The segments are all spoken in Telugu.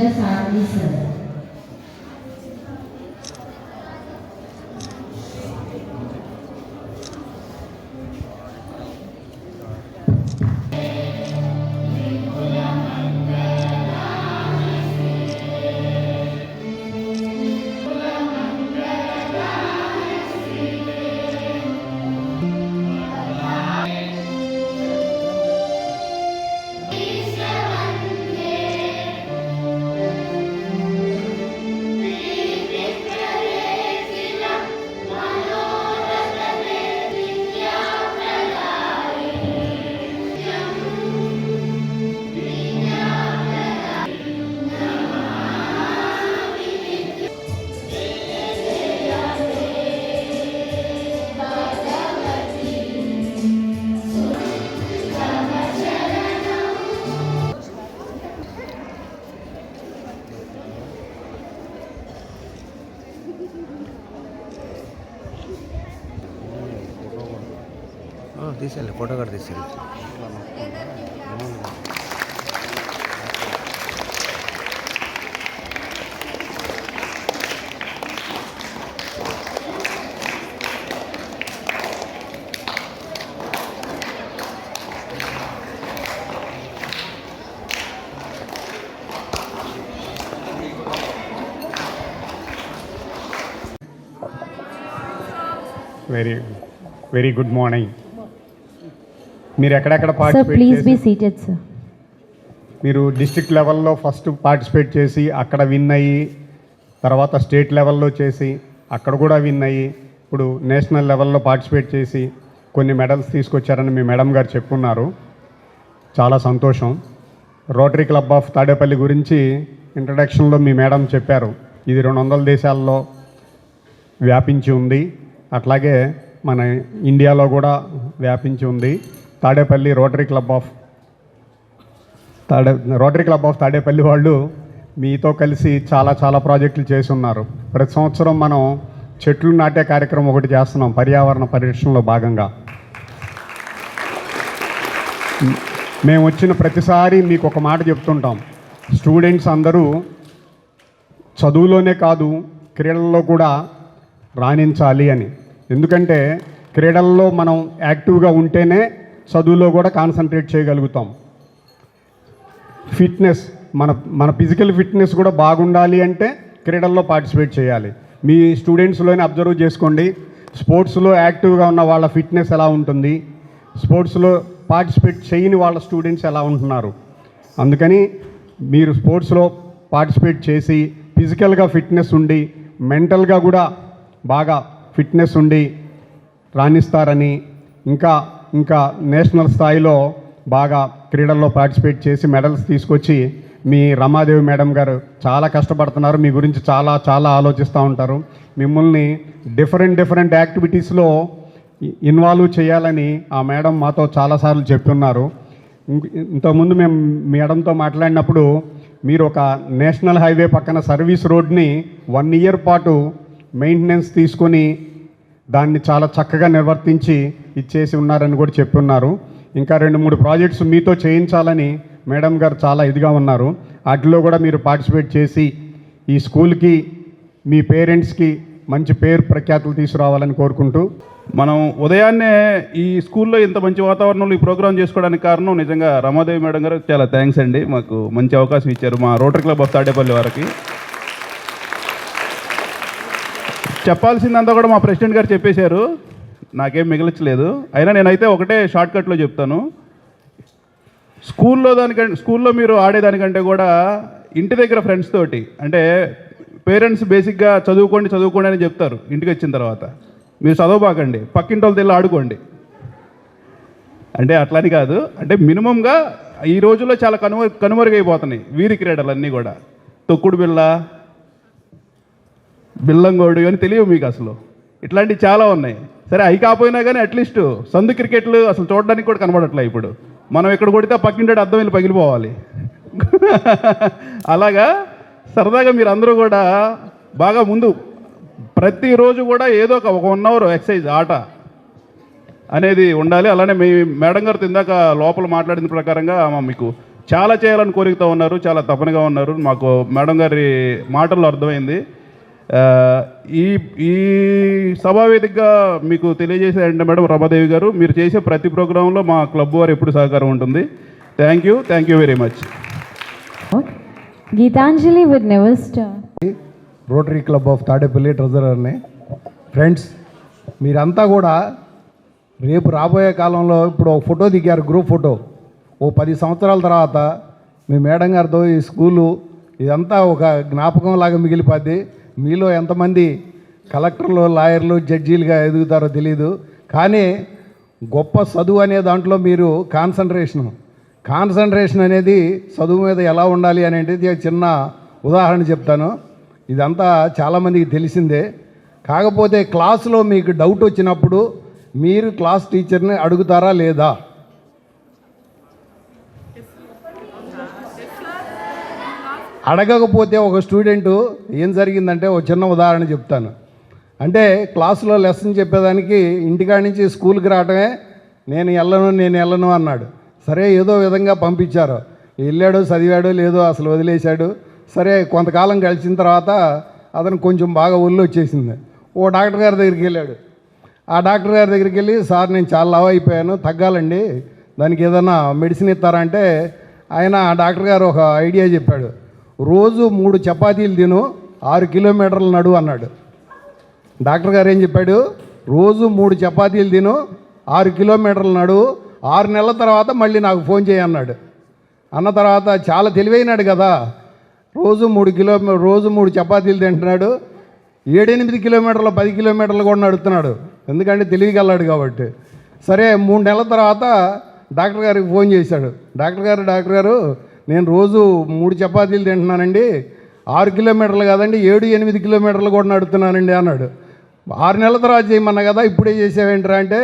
Raja our sir. తీసేయాలి ఫోటో కూడా తీసేయాలి. వెరీ వెరీ గుడ్ మార్నింగ్ మీరు ఎక్కడెక్కడ. మీరు డిస్ట్రిక్ట్ లెవెల్లో ఫస్ట్ పార్టిసిపేట్ చేసి అక్కడ విన్ అయ్యి తర్వాత స్టేట్ లెవెల్లో చేసి అక్కడ కూడా విన్ అయ్యి ఇప్పుడు నేషనల్ లెవెల్లో పార్టిసిపేట్ చేసి కొన్ని మెడల్స్ తీసుకొచ్చారని మీ మేడం గారు చెప్పున్నారు. చాలా సంతోషం. రోటరీ క్లబ్ ఆఫ్ తాడేపల్లి గురించి ఇంట్రడక్షన్లో మీ మేడం చెప్పారు. ఇది రెండు వందల దేశాల్లో వ్యాపించి ఉంది. అట్లాగే మన ఇండియాలో కూడా వ్యాపించి ఉంది. తాడేపల్లి రోటరీ క్లబ్ ఆఫ్ తాడే రోటరీ క్లబ్ ఆఫ్ తాడేపల్లి వాళ్ళు మీతో కలిసి చాలా చాలా ప్రాజెక్టులు చేసి ఉన్నారు ప్రతి సంవత్సరం మనం చెట్లు నాటే కార్యక్రమం ఒకటి చేస్తున్నాం పర్యావరణ పరిరక్షణలో భాగంగా. మేము వచ్చిన ప్రతిసారి మీకు ఒక మాట చెప్తుంటాం. స్టూడెంట్స్ అందరూ చదువులోనే కాదు క్రీడల్లో కూడా రాణించాలి అని. ఎందుకంటే క్రీడల్లో మనం యాక్టివ్గా ఉంటేనే చదువులో కూడా కాన్సన్ట్రేట్ చేయగలుగుతాం. ఫిట్నెస్ మన మన ఫిజికల్ ఫిట్నెస్ కూడా బాగుండాలి అంటే క్రీడల్లో పార్టిసిపేట్ చేయాలి. మీ స్టూడెంట్స్లోనే అబ్జర్వ్ చేసుకోండి. స్పోర్ట్స్లో యాక్టివ్గా ఉన్న వాళ్ళ ఫిట్నెస్ ఎలా ఉంటుంది? స్పోర్ట్స్లో పార్టిసిపేట్ చేయని వాళ్ళ స్టూడెంట్స్ ఎలా ఉంటున్నారు? అందుకని మీరు స్పోర్ట్స్లో పార్టిసిపేట్ చేసి ఫిజికల్గా ఫిట్నెస్ ఉండి మెంటల్గా కూడా బాగా ఫిట్నెస్ ఉండి రాణిస్తారని ఇంకా ఇంకా నేషనల్ స్థాయిలో బాగా క్రీడల్లో పార్టిసిపేట్ చేసి మెడల్స్ తీసుకొచ్చి మీ రమాదేవి మేడం గారు చాలా కష్టపడుతున్నారు. మీ గురించి చాలా చాలా ఆలోచిస్తూ ఉంటారు. మిమ్మల్ని డిఫరెంట్ డిఫరెంట్ యాక్టివిటీస్లో ఇన్వాల్వ్ చేయాలని ఆ మేడం మాతో చాలాసార్లు చెప్తున్నారు ఇంతకుముందు మేము మేడంతో మాట్లాడినప్పుడు మీరు ఒక నేషనల్ హైవే పక్కన సర్వీస్ రోడ్ని వన్ ఇయర్ పాటు మెయింటెనెన్స్ తీసుకొని దాన్ని చాలా చక్కగా నిర్వర్తించి ఇచ్చేసి ఉన్నారని కూడా చెప్పున్నారు ఇంకా రెండు మూడు ప్రాజెక్ట్స్ మీతో చేయించాలని మేడం గారు చాలా ఇదిగా ఉన్నారు. వాటిలో కూడా మీరు పార్టిసిపేట్ చేసి ఈ స్కూల్కి మీ పేరెంట్స్కి మంచి పేరు ప్రఖ్యాతులు తీసుకురావాలని కోరుకుంటూ మనం ఉదయాన్నే ఈ స్కూల్లో ఇంత మంచి వాతావరణంలో ఈ ప్రోగ్రామ్ చేసుకోవడానికి కారణం నిజంగా రమాదేవి మేడం గారు చాలా థ్యాంక్స్ అండి. మాకు మంచి అవకాశం ఇచ్చారు మా రోటరీ క్లబ్ ఆఫ్ తాడేపల్లి వారికి. చెప్పాల్సిందంతా కూడా మా ప్రెసిడెంట్ గారు చెప్పేశారు. నాకేం మిగల్చలేదు. అయినా నేనైతే ఒకటే షార్ట్కట్లో చెప్తాను. స్కూల్లో దానికంటే స్కూల్లో మీరు ఆడేదానికంటే కూడా ఇంటి దగ్గర ఫ్రెండ్స్ తోటి అంటే పేరెంట్స్ బేసిక్గా చదువుకోండి చదువుకోండి అని చెప్తారు ఇంటికి వచ్చిన తర్వాత. మీరు చదవబాకండి పక్కింటి వాళ్ళ వెళ్ళి ఆడుకోండి. అంటే అట్లని కాదు. అంటే మినిమంగా ఈ రోజుల్లో చాలా కనుమ కనుమరుగైపోతున్నాయి వీరి క్రీడలు అన్నీ కూడా. తొక్కుడు బిళ్ళ బిల్లంగోడు అని తెలియవు మీకు అసలు. ఇట్లాంటివి చాలా ఉన్నాయి. సరే అవి కాకపోయినా కానీ అట్లీస్ట్ సందు క్రికెట్లు అసలు చూడడానికి కూడా కనబడట్లే ఇప్పుడు. మనం ఎక్కడ కొడితే పక్కింటాడు పక్కింటి వెళ్ళి పగిలిపోవాలి. అలాగా సరదాగా మీరు అందరూ కూడా బాగా ముందు ప్రతిరోజు కూడా ఏదో ఒక వన్ అవర్ ఎక్సర్సైజ్ ఆట అనేది ఉండాలి. అలానే మీ మేడం గారు ఇందాక లోపల మాట్లాడిన ప్రకారంగా మీకు చాలా చేయాలని కోరికతో ఉన్నారు చాలా తపనగా ఉన్నారు. మాకు మేడం గారి మాటల్లో అర్థమైంది. ఈ ఈ సభావేదికగా మీకు తెలియజేసేదంటే మేడం రమాదేవి గారు మీరు చేసే ప్రతి ప్రోగ్రాంలో మా క్లబ్ వారు ఎప్పుడు సహకారం ఉంటుంది. Thank you thank you very much would never stop. Rotary club of Tadepalli ట్రెజరర్ని friends మీరంతా కూడా రేపు రాబోయే కాలంలో ఇప్పుడు ఒక ఫోటో దిగారు గ్రూప్ ఫోటో ఓ పది సంవత్సరాల తర్వాత మీ మేడం గారితో ఈ స్కూలు ఇదంతా ఒక జ్ఞాపకం లాగా మిగిలిపోద్ది. మీలో ఎంతమంది కలెక్టర్లు లాయర్లు జడ్జీలుగా ఎదుగుతారో తెలియదు కానీ గొప్ప చదువు అనే దాంట్లో మీరు కాన్సన్ట్రేషన్. కాన్సన్ట్రేషన్ అనేది చదువు మీద ఎలా ఉండాలి అనేది చిన్న ఉదాహరణ చెప్తాను. ఇదంతా చాలామందికి తెలిసిందే. కాకపోతే క్లాసులో మీకు డౌట్ వచ్చినప్పుడు మీరు క్లాస్ టీచర్ని అడుగుతారా లేదా? అడగకపోతే ఒక స్టూడెంట్ ఏం జరిగిందంటే ఒక చిన్న ఉదాహరణ చెప్తాను. అంటే క్లాసులో లెసన్ చెప్పేదానికి ఇంటికాడ నుంచి స్కూల్కి రావటమే నేను వెళ్ళను నేను వెళ్ళను అన్నాడు. సరే ఏదో విధంగా పంపించారు. వెళ్ళాడు చదివాడు లేదో అసలు వదిలేశాడు. సరే కొంతకాలం గడిచిన తర్వాత అతను కొంచెం బాగా ఒళ్ళు వచ్చేసింది. ఓ డాక్టర్ గారి దగ్గరికి వెళ్ళాడు. ఆ డాక్టర్ గారి దగ్గరికి వెళ్ళి సార్ నేను చాలా లావు అయిపోయాను తగ్గాలండి. దానికి ఏదైనా మెడిసిన్ ఇస్తారా? అంటే ఆయన ఆ డాక్టర్ గారు ఒక ఐడియా చెప్పాడు. రోజు మూడు చపాతీలు తిను ఆరు కిలోమీటర్లు నడు అన్నాడు. డాక్టర్ గారు ఏం చెప్పాడు? రోజు మూడు చపాతీలు తిను ఆరు కిలోమీటర్లు నడు ఆరు నెలల తర్వాత మళ్ళీ నాకు ఫోన్ చేయన్నాడు అన్న తర్వాత చాలా తెలివైనాడు కదా. రోజు మూడు కిలో రోజు మూడు చపాతీలు తింటున్నాడు. ఏడెనిమిది కిలోమీటర్లు పది కిలోమీటర్లు కూడా నడుతున్నాడు ఎందుకంటే తెలివికెళ్ళాడు కాబట్టి. సరే మూడు నెలల తర్వాత డాక్టర్ గారికి ఫోన్ చేశాడు. డాక్టర్ గారు డాక్టర్ గారు నేను రోజు మూడు చపాతీలు తింటున్నానండి. ఆరు కిలోమీటర్లు కాదండి ఏడు ఎనిమిది కిలోమీటర్లు కూడా నడుతున్నానండి అన్నాడు. ఆరు నెలల తర్వాత చేయమన్నా కదా ఇప్పుడే చేసావేంట్రా అంటే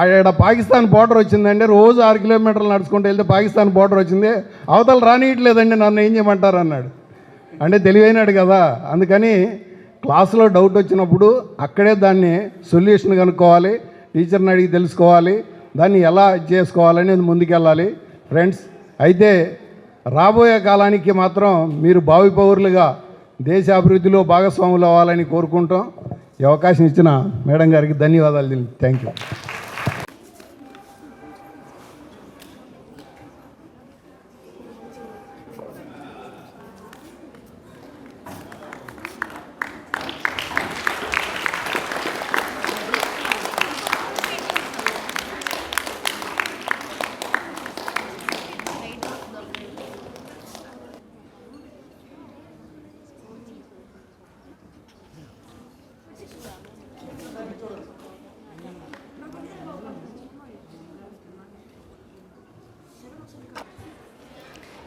ఆడ పాకిస్తాన్ బోర్డర్ వచ్చిందండి. రోజు ఆరు కిలోమీటర్లు నడుచుకుంటూ వెళ్తే పాకిస్తాన్ బోర్డర్ వచ్చింది. అవతల రానియట్లేదండి నన్ను ఏం చేయమంటారు అన్నాడు. అంటే తెలివైనాడు కదా అందుకని క్లాసులో డౌట్ వచ్చినప్పుడు అక్కడే దాన్ని సొల్యూషన్ కనుక్కోవాలి టీచర్ని అడిగి తెలుసుకోవాలి దాన్ని ఎలా చేసుకోవాలని ముందుకెళ్ళాలి. ఫ్రెండ్స్ అయితే రాబోయే కాలానికి మాత్రం మీరు భావి పౌరులుగా దేశ అభివృద్ధిలో భాగస్వాములు అవ్వాలని కోరుకుంటాం ఈ అవకాశం ఇచ్చిన మేడం గారికి ధన్యవాదాలు థ్యాంక్ యూ.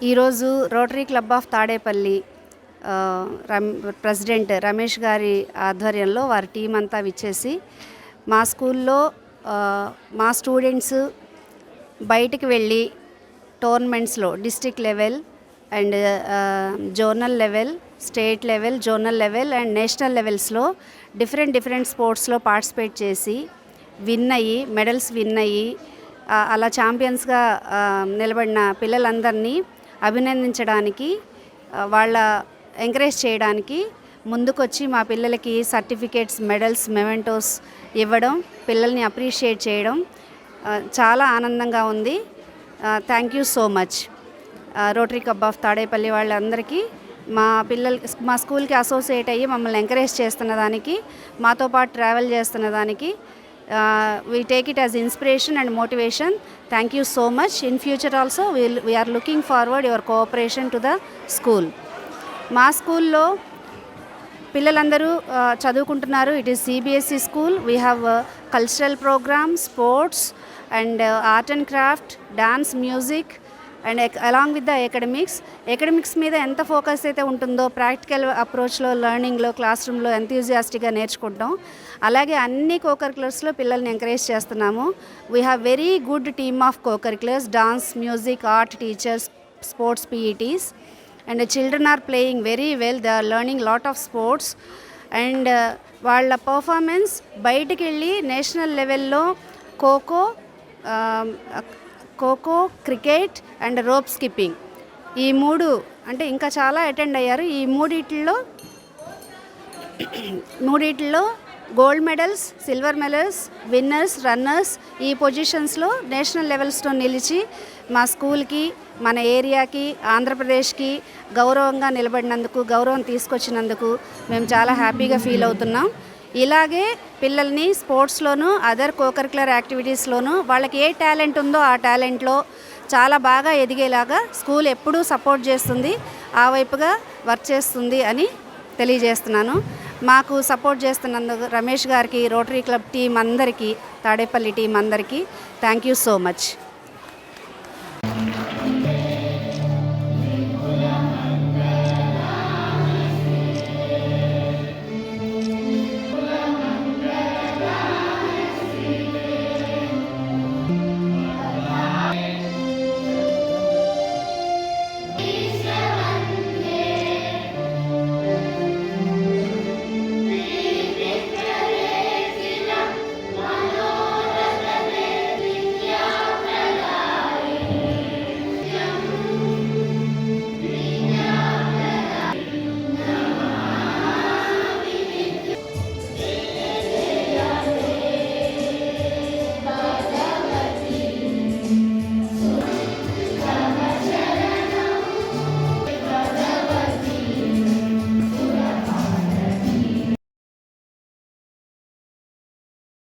ఈరోజు rotary club of Tadepalli president Ramesh గారి ఆధ్వర్యంలో వారి టీం అంతా విచ్చేసి మా స్కూల్లో మా స్టూడెంట్స్ బయటికి వెళ్ళి టోర్నమెంట్స్లో district level and zonal level state level zonal level and national లెవెల్స్లో డిఫరెంట్ డిఫరెంట్ స్పోర్ట్స్లో పార్టిసిపేట్ చేసి విన్ అయ్యి మెడల్స్ విన్ అయ్యి అలా ఛాంపియన్స్గా నిలబడిన పిల్లలందరినీ అభినందించడానికి వాళ్ళ ఎంకరేజ్ చేయడానికి ముందుకొచ్చి మా పిల్లలకి సర్టిఫికేట్స్ మెడల్స్ మెమెంటోస్ ఇవ్వడం పిల్లల్ని అప్రిషియేట్ చేయడం చాలా ఆనందంగా ఉంది. Thank you so much. Rotary club of Tadepalli వాళ్ళందరికీ మా పిల్లలు మా స్కూల్కి అసోసియేట్ అయ్యి మమ్మల్ని ఎంకరేజ్ చేస్తున్న దానికి మాతో పాటు ట్రావెల్ చేస్తున్న దానికి we take it as inspiration and motivation thank you so much in future also will we are looking forward your cooperation to the school మా స్కూల్లో పిల్లలందరూ చదువుకుంటున్నారు. It is CBSE school we have cultural programme sports and art and craft dance music and along with the academics academics మీద ఎంత ఫోకస్ అయితే ఉంటుందో ప్రాక్టికల్ అప్రోచ్లో లెర్నింగ్లో క్లాస్ రూమ్లో ఎంతూజియాస్టిక్గా నేర్చుకుంటాం అలాగే అన్ని కోకరికులర్స్లో పిల్లల్ని ఎంకరేజ్ చేస్తున్నాము. We have very good team of cocurriculars dance music art teachers sports PETs and children are playing very well they are learning lot of sports and వాళ్ళ పర్ఫార్మెన్స్ బయటికి వెళ్ళి నేషనల్ లెవెల్లో khokho um, khokho cricket and rope skipping ఈ మూడు అంటే ఇంకా చాలా అటెండ్ అయ్యారు. ఈ మూడిట్లో మూడిట్లో gold medals silver medals winners runners ఈ పొజిషన్స్లో నేషనల్ లెవెల్స్లో నిలిచి మా స్కూల్కి మన ఏరియాకి ఆంధ్రప్రదేశ్కి గౌరవంగా నిలబడినందుకు గౌరవం తీసుకొచ్చినందుకు మేము చాలా హ్యాపీగా ఫీల్ అవుతున్నాం. ఇలాగే పిల్లల్ని స్పోర్ట్స్లోను అదర్ కోకరికులర్ యాక్టివిటీస్లోను వాళ్ళకి ఏ టాలెంట్ ఉందో ఆ టాలెంట్లో చాలా బాగా ఎదిగేలాగా స్కూల్ ఎప్పుడూ సపోర్ట్ చేస్తుంది ఆ వైపుగా వర్క్ చేస్తుంది అని తెలియజేస్తున్నాను. మాకు సపోర్ట్ చేస్తున్నందుకు రమేష్ గారికి రోటరీ క్లబ్ టీం అందరికీ తాడేపల్లి టీం అందరికీ థ్యాంక్ యూ సో మచ్